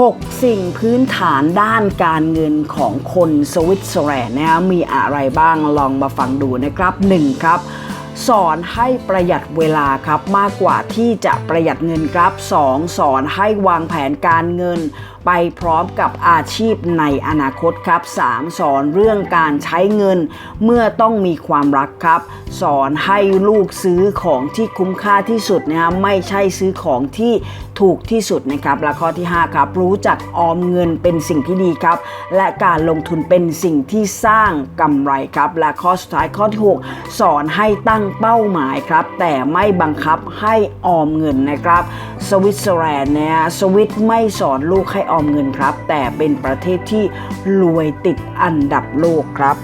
6 สิ่งพื้นฐานด้านการเงินของคนสวิตเซอร์แลนด์นะมีอะไรบ้างลองมาฟังดูนะครับ 1. ครับ สอนให้ประหยัดเวลาครับมากกว่าที่จะประหยัดเงินครับ 2. สอนให้วางแผนการเงิน ไปพร้อมกับอาชีพในอนาคตครับ 3. สอนเรื่องการใช้เงิน เมื่อต้องมีความรักครับ สอนให้ลูกซื้อของที่คุ้มค่าที่สุดนะครับไม่ใช่ซื้อของที่ถูกที่สุดนะครับและข้อที่ 5 ครับ รู้จักออมเงินเป็นสิ่งที่ดีครับ และการลงทุนเป็นสิ่งที่สร้างกำไรครับ และข้อสุดท้ายข้อที่ 6 สอนให้ตั้งงเป้าหมายครับ แต่ไม่บังคับให้ออมเงินนะครับ สวิตเซอร์แลนด์เนี่ยสวิตไม่สอนลูกให้ออมเงินครับ แต่เป็นประเทศที่รวยติดอันดับโลกครับ